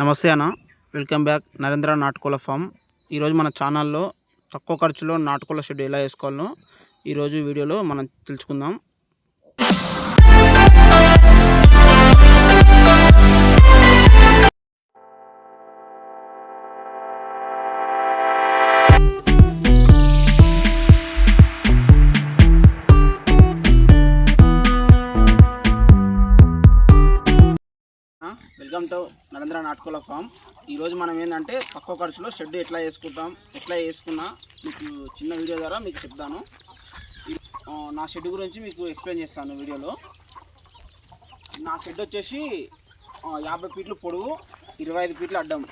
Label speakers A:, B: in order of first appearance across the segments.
A: నమస్తే అన్న. Welcome back. Narendra Natukola farm. ఈరోజు మన ఛానల్లో తక్కువ ఖర్చులో నాటుకోల షెడ్ ఎలా వేసుకోవాలో ఈరోజు వీడియోలో మనం తెలుసుకుందాం. Welcome to Narendra Natukola farm. ఈరోజు మనం ఏంటంటే తక్కువ ఖర్చులో షెడ్ ఎట్లా వేసుకుంటాం ఎట్లా వేసుకున్నా మీకు చిన్న వీడియో ద్వారా మీకు చెప్తాను. నా షెడ్ గురించి మీకు ఎక్స్ప్లెయిన్ చేస్తాను వీడియోలో. నా షెడ్ వచ్చేసి యాభై ఫీట్లు పొడవు ఇరవై ఐదు ఫీట్లు అడ్డం.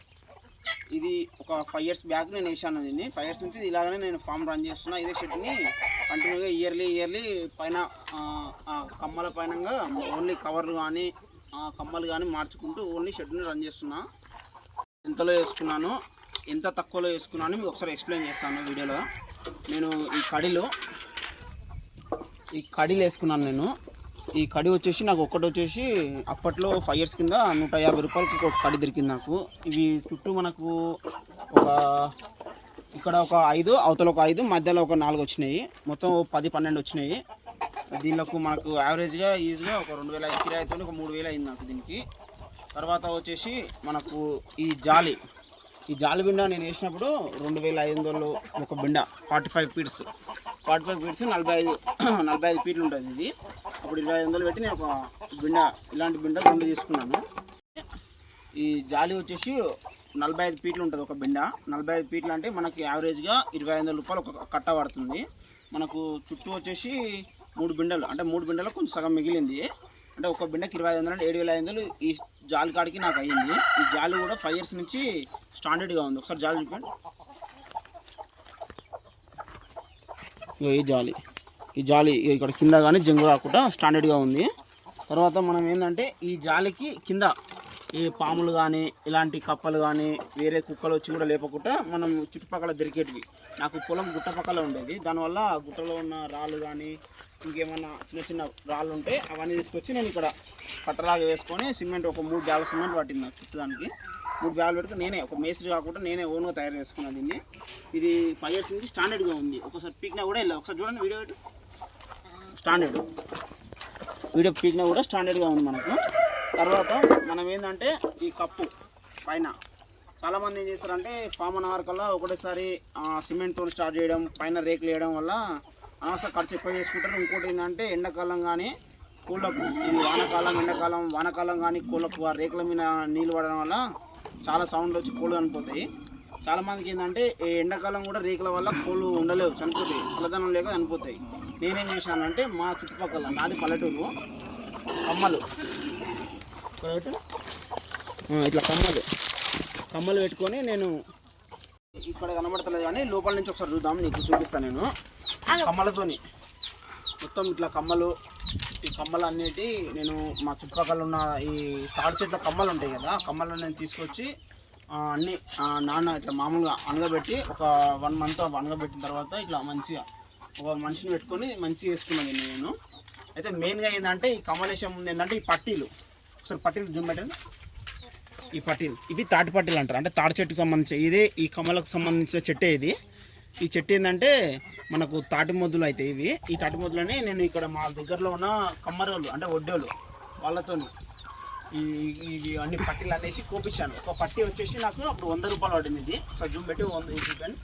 A: ఇది ఒక ఫైవ్ ఇయర్స్ బ్యాక్ నేను వేసాను దీన్ని. ఫైవ్ ఇయర్స్ నుంచి ఇలాగనే నేను ఫామ్ రన్ చేస్తున్నా. ఇదే షెడ్ని కంటిన్యూగా ఇయర్లీ ఇయర్లీ పైన కమ్మల పైనంగా ఓన్లీ కవర్లు కానీ కమ్మలు కానీ మార్చుకుంటూ ఓన్లీ షెడ్ని రన్ చేస్తున్నా. ఎంతలో వేసుకున్నాను ఎంత తక్కువలో వేసుకున్నాను మీకు ఒకసారి ఎక్స్ప్లెయిన్ చేస్తాను వీడియోలో. నేను ఈ కడిలో ఈ కడీలు వేసుకున్నాను నేను. ఈ కడి వచ్చేసి నాకు ఒక్కటి వచ్చేసి అప్పట్లో ఫైవ్ ఇయర్స్ కింద నూట యాభై రూపాయలకి ఒక కడి దొరికింది నాకు. ఇవి చుట్టూ మనకు ఒక ఇక్కడ ఒక ఐదు అవతల ఒక ఐదు మధ్యలో ఒక నాలుగు వచ్చినాయి. మొత్తం ఓ పది పన్నెండు వచ్చినాయి. దీనిలోకి మనకు యావరేజ్గా ఈజీగా ఒక రెండు వేల ఐదు కిరాయితో ఒక మూడు వేలు అయింది నాకు దీనికి. తర్వాత వచ్చేసి మనకు ఈ జాలి. ఈ జాలి బిండ నేను వేసినప్పుడు రెండు వేల ఐదు వందలు ఒక బిండ forty five feets forty five feets నలభై ఐదు నలభై ఐదు ఫీట్లు ఉంటుంది ఇది. అప్పుడు ఇరవై ఐదు వందలు పెట్టి నేను ఒక బిండ ఇలాంటి బిండ రెండు తీసుకున్నాను. ఈ జాలి వచ్చేసి నలభై ఐదు ఫీట్లు ఉంటుంది ఒక బిండ. నలభై ఐదు ఫీట్లు అంటే మనకి యావరేజ్గా ఇరవై ఐదు వందల రూపాయలు ఒక కట్ట పడుతుంది. మనకు చుట్టూ వచ్చేసి మూడు బిండలు అంటే మూడు బిండలు కొంచెం సగం మిగిలింది. అంటే ఒక బిండకి ఇరవై ఐదు వందలు అంటే ఏడు వేల ఐదు వందలు ఈ జాలి కాడికి నాకు అయ్యింది. ఈ జాలి కూడా ఫైవ్ ఇయర్స్ నుంచి స్టాండర్డ్గా ఉంది. ఒకసారి జాలి చూపండి ఇగో ఈ జాలి. ఈ జాలి ఇక్కడ కింద కానీ జంగు రాకుండా స్టాండర్డ్గా ఉంది. తర్వాత మనం ఏంటంటే ఈ జాలికి కింద ఈ పాములు కానీ ఇలాంటి కప్పలు కానీ వేరే కుక్కలు వచ్చి కూడా లేపకుండా మనం చుట్టుపక్కల దొరికేటివి. నాకు పొలం గుట్ట పక్కల ఉండేది. దానివల్ల గుట్టలో ఉన్న రాళ్ళు కానీ ఇంకేమన్నా చిన్న చిన్న రాళ్ళు ఉంటే అవన్నీ తీసుకొచ్చి నేను ఇక్కడ కట్టలాగా వేసుకొని సిమెంట్ ఒక మూడు బ్యాగులు సిమెంట్ పట్టింది నాకు చుట్టడానికి. మూడు బ్యాగులు పెడితే నేనే ఒక మేస్త్రి కాకుండా నేనే ఓన్గా తయారు చేసుకున్నాను దీన్ని. ఇది ఫైవ్ ఇయర్స్ నుంచి స్టాండర్డ్గా ఉంది. ఒకసారి పీకినా కూడా వెళ్ళా. ఒకసారి చూడండి వీడియో స్టాండర్డ్ వీడియో పీకినా కూడా స్టాండర్డ్గా ఉంది మనకు. తర్వాత మనం ఏంటంటే ఈ కప్పు పైన. చాలామంది ఏం చేస్తారంటే ఫామ్ అన్ అవర్ కల్లా ఒకటేసారి సిమెంట్తో స్టార్ట్ చేయడం పైన రేకులు వేయడం వల్ల అనవసరం ఖర్చు ఎక్కువ చేసుకుంటారు. ఇంకోటి ఏంటంటే ఎండాకాలం కానీ కోళ్ళకు ఇది వానాకాలం ఎండాకాలం వానాకాలం కానీ కోళ్ళకు ఆ రేకుల మీద నీళ్ళు పడడం వల్ల చాలా సౌండ్లు వచ్చి కోళ్ళు చనిపోతాయి. చాలామందికి ఏంటంటే ఈ ఎండాకాలం కూడా రేకుల వల్ల కోళ్ళు ఉండలేవు చనిపోతాయి. చల్లదనం లేక చనిపోతాయి. నేనేం చేశానంటే మా చుట్టుపక్కల నాది పల్లెటూరు కమ్మలు. ఇట్లా కమ్మలు. కమ్మలు పెట్టుకొని నేను ఇక్కడ కనబడతలేదు కానీ లోపల నుంచి ఒకసారి చూద్దాం నీకు చూపిస్తాను నేను. కమ్మలతోని. మొత్తం ఇట్లా కమ్మలు ఈ కమ్మలు అన్నిటి నేను మా చుట్టుపక్కల ఉన్న ఈ తాడి చెట్ల కమ్మలు ఉంటాయి కదా కమ్మలను నేను తీసుకొచ్చి అన్ని నాన్న ఇట్లా మామూలుగా అనగబెట్టి ఒక వన్ మంత్ అనగబెట్టిన తర్వాత ఇట్లా మంచిగా ఒక మనిషిని పెట్టుకొని మంచిగా వేసుకున్నాను నేను అయితే మెయిన్గా ఏంటంటే ఈ కమలేశం ముందు ఏంటంటే ఈ పట్టీలు. ఒకసారి పట్టీలు జూమ్ పెట్టండి. ఈ పట్టీలు. ఇవి తాటి పట్టీలు అంటారు. అంటే తాటి చెట్టుకు సంబంధించి ఇదే ఈ కమలకు సంబంధించిన చెట్టే ఇది. ఈ చెట్టు ఏంటంటే మనకు తాటి మొద్దులు అయితే ఇవి. ఈ తాటి మొద్దులని నేను ఇక్కడ మా దగ్గరలో ఉన్న కమ్మరోళ్ళు అంటే ఒడ్డోళ్ళు వాళ్ళతోని ఈ ఇవి అన్ని పట్టీలు అనేసి కోపించాను. ఒక పట్టీ వచ్చేసి నాకు అప్పుడు వంద రూపాయలు పడింది ఇది. జూమ్ పెట్టి వంద ఇది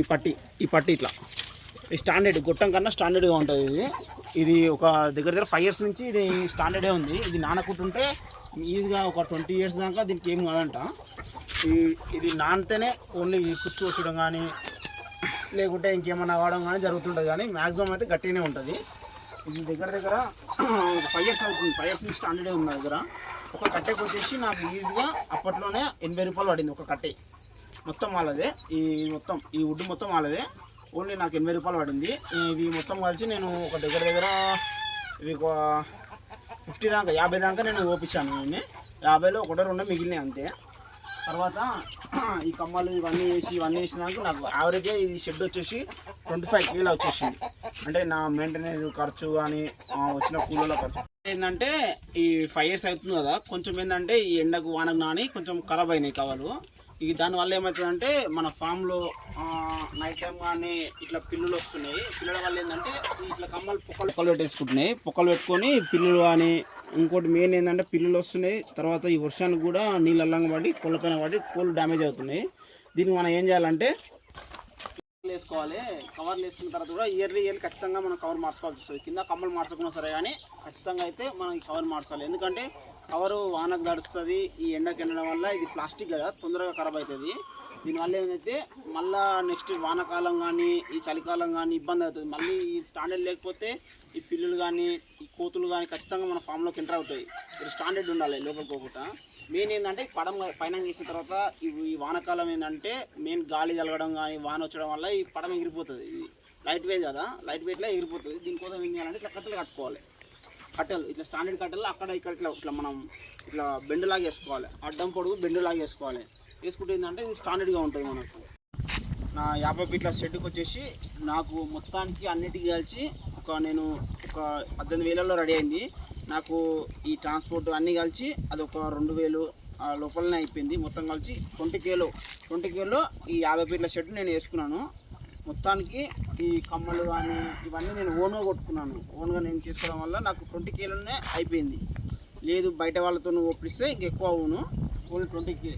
A: ఈ పట్టీ ఈ పట్టీ ఇట్లా. ఈ స్టాండర్డ్ గొట్టం కన్నా స్టాండర్డ్గా ఉంటుంది ఇది. ఇది ఒక దగ్గర దగ్గర ఫైవ్ ఇయర్స్ నుంచి ఇది స్టాండర్డే ఉంది. ఇది నానకుంటుంటే ఈజీగా ఒక ట్వంటీ ఇయర్స్ దాకా దీనికి ఏం కాదంట. ఈ ఇది నానితేనే ఓన్లీ కుచ్చు వచ్చడం కానీ లేకుంటే ఇంకేమన్నా కావడం కానీ జరుగుతుంటుంది. కానీ మ్యాక్సిమం అయితే గట్టిగానే ఉంటుంది. ఇది దగ్గర దగ్గర ఫైవ్ ఇయర్స్ అవుతుంది. ఫైవ్ ఇయర్స్ నుంచి స్టాండర్డే ఉంది నా దగ్గర. ఒక కట్టెకి వచ్చేసి నాకు ఈజీగా అప్పట్లోనే ఎనభై రూపాయలు పడింది ఒక కట్టె. మొత్తం వాళ్ళదే. ఈ మొత్తం ఈ వుడ్ మొత్తం వాళ్ళదే. ఓన్లీ నాకు ఎనభై రూపాయలు పడింది. ఇవి మొత్తం కలిసి నేను ఒక దగ్గర దగ్గర ఇవి ఒక ఫిఫ్టీ దాకా యాభై దాకా నేను ఓపించాను నేను. యాభైలో ఒకటో రెండో మిగిలినాయి అంతే. తర్వాత ఈ కమ్మలు ఇవన్నీ వేసి ఇవన్నీ వేసినాక నాకు యావరేజ్గా ఇది షెడ్ వచ్చేసి ట్వంటీ ఫైవ్ కేలో వచ్చేసింది. అంటే నా మెయింటెనెన్స్ ఖర్చు కానీ వచ్చిన కూలీల ఖర్చు. ఏంటంటే ఈ ఫైవ్ ఇయర్స్ అవుతుంది కదా కొంచెం ఏంటంటే ఈ ఎండకు వానకు నాని కొంచెం ఖరాబ్ అయినాయి కవలు ఈ దానివల్ల ఏమవుతుందంటే మన ఫామ్లో నైట్ టైం కానీ ఇట్లా పిల్లులు వస్తున్నాయి. పిల్లల వల్ల ఏంటంటే ఇట్లా కమ్మలు పొక్కలు పొక్కలు పెట్టేసుకుంటున్నాయి. పొక్కలు పెట్టుకొని పిల్లులు కానీ ఇంకోటి మెయిన్ ఏంటంటే పిల్లులు వస్తున్నాయి. తర్వాత ఈ వర్షానికి కూడా నీళ్ళు అల్లంగా పడి కోళ్ళ పైన పడి కోళ్ళు డ్యామేజ్ అవుతున్నాయి. దీనికి మనం ఏం చేయాలంటే కవర్లు వేసుకోవాలి. కవర్లు వేసుకున్న తర్వాత కూడా ఇయర్లీ ఇయర్లీ ఖచ్చితంగా మనం కవర్ మార్చుకోవాల్సి వస్తుంది. కింద కమ్మలు మార్చుకున్నా సరే కానీ ఖచ్చితంగా అయితే మనం ఈ కవర్ మార్చాలి. ఎందుకంటే కవరు వానకు దడుస్తుంది ఈ ఎండకి ఎండడం వల్ల ఇది ప్లాస్టిక్ కదా తొందరగా ఖరాబ్ అవుతుంది. దీనివల్ల ఏంటంటే మళ్ళా నెక్స్ట్ వానాకాలం కానీ ఈ చలికాలం కానీ ఇబ్బంది అవుతుంది. మళ్ళీ ఈ స్టాండర్డ్ లేకపోతే ఈ పిల్లులు కానీ ఈ కోతులు కానీ ఖచ్చితంగా మన ఫామ్లోకి ఎంటర్ అవుతాయి. ఇది స్టాండర్డ్ ఉండాలి లోపలికి పోకుండా. మెయిన్ ఏంటంటే పడం పైన చేసిన తర్వాత ఈ వానాకాలం ఏంటంటే మెయిన్ గాలి తలగడం కానీ వాన వచ్చడం వల్ల ఈ పడం ఎగిరిపోతుంది. ఇది లైట్ వెయిట్ కదా లైట్ వెయిట్లో ఎగిరిపోతుంది. దీనికోసం ఏం చేయాలంటే ఇట్లా కట్టెలు కట్టుకోవాలి. కట్టెలు ఇట్లా స్టాండర్డ్ కట్టెలు అక్కడ ఇక్కడ ఇట్లా ఇట్లా మనం ఇట్లా బెండులాగా వేసుకోవాలి అడ్డం పొడుగు బెండులాగా వేసుకోవాలి వేసుకుంటే ఏంటంటే ఇది స్టాండర్డ్గా ఉంటుంది మనకు. నా యాభై ఫీట్ల షెడ్కి వచ్చేసి నాకు మొత్తానికి అన్నిటికీ కలిసి ఒక నేను ఒక పద్దెనిమిది వేలలో రెడీ అయింది. నాకు ఈ ట్రాన్స్పోర్ట్ అన్నీ కలిసి అది ఒక రెండు వేలు లోపలనే అయిపోయింది. మొత్తం కలిసి ట్వంటీ కేలో ట్వంటీ కేలో ఈ యాభై ఫీట్ల షెడ్ నేను వేసుకున్నాను. మొత్తానికి ఈ కమ్మలు కానీ ఇవన్నీ నేను ఓన్గా కొట్టుకున్నాను. ఓన్గా నేను చేసుకోవడం వల్ల నాకు ట్వంటీ కేలోనే అయిపోయింది. లేదు బయట వాళ్ళతో ఒప్పిస్తే ఇంకెక్కువ అవును. Only twenty K.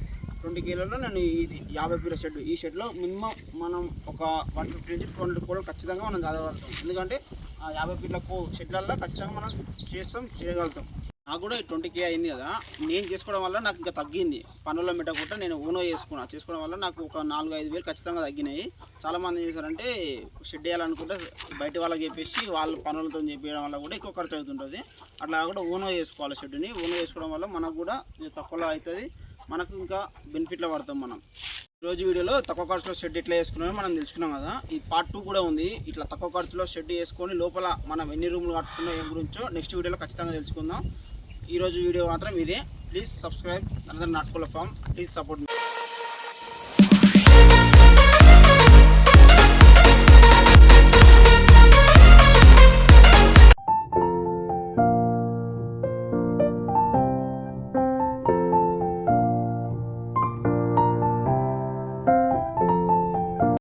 A: ట్వంటీ కేలలో నేను ఇది యాభై పీల షెడ్. ఈ షెడ్లో మినిమం మనం ఒక వన్ ఫిఫ్టీ నుంచి టూ హండ్రెడ్ కూడా ఖచ్చితంగా మనం చదవగలుగుతాం. ఎందుకంటే ఆ యాభై పీల కో షెడ్లలో ఖచ్చితంగా మనం చేస్తాం చేయగలుగుతాం. నాకు కూడా ట్వంటీ కే అయింది కదా. నేను చేసుకోవడం వల్ల నాకు ఇంకా తగ్గింది. పనుల్లో పెట్టకుండా నేను ఓనో చేసుకున్నా. చేసుకోవడం వల్ల నాకు ఒక నాలుగు ఐదు వేలు ఖచ్చితంగా తగ్గినాయి. చాలామంది ఏం చేశారంటే షెడ్ వేయాలనుకుంటే బయట వాళ్ళకి చెప్పేసి వాళ్ళు పనులతో చెప్పేయడం వల్ల కూడా ఎక్కువ ఖర్చు అవుతుంటుంది. అట్లా కూడా ఓనో చేసుకోవాలి షెడ్ని ఓనో చేసుకోవడం వల్ల మనకు కూడా తక్కువలో అవుతుంది. మనకు ఇంకా బెనిఫిట్లో పడతాం మనం. రోజు వీడియోలో తక్కువ ఖర్చులో షెడ్ ఎట్లా వేసుకున్నామో మనం తెలుసుకున్నాం కదా. ఈ పార్ట్ టూ కూడా ఉంది. ఇట్లా తక్కువ ఖర్చులో షెడ్ వేసుకొని లోపల మనం ఎన్ని రూమ్లు కట్టుకున్నాం ఏం గురించో నెక్స్ట్ వీడియోలో ఖచ్చితంగా తెలుసుకుందాం. ఈ రోజు వీడియో మాత్రం ఇదే. ప్లీజ్ సబ్స్క్రైబ్ అందర్ నాటుకోల ఫామ్. Please support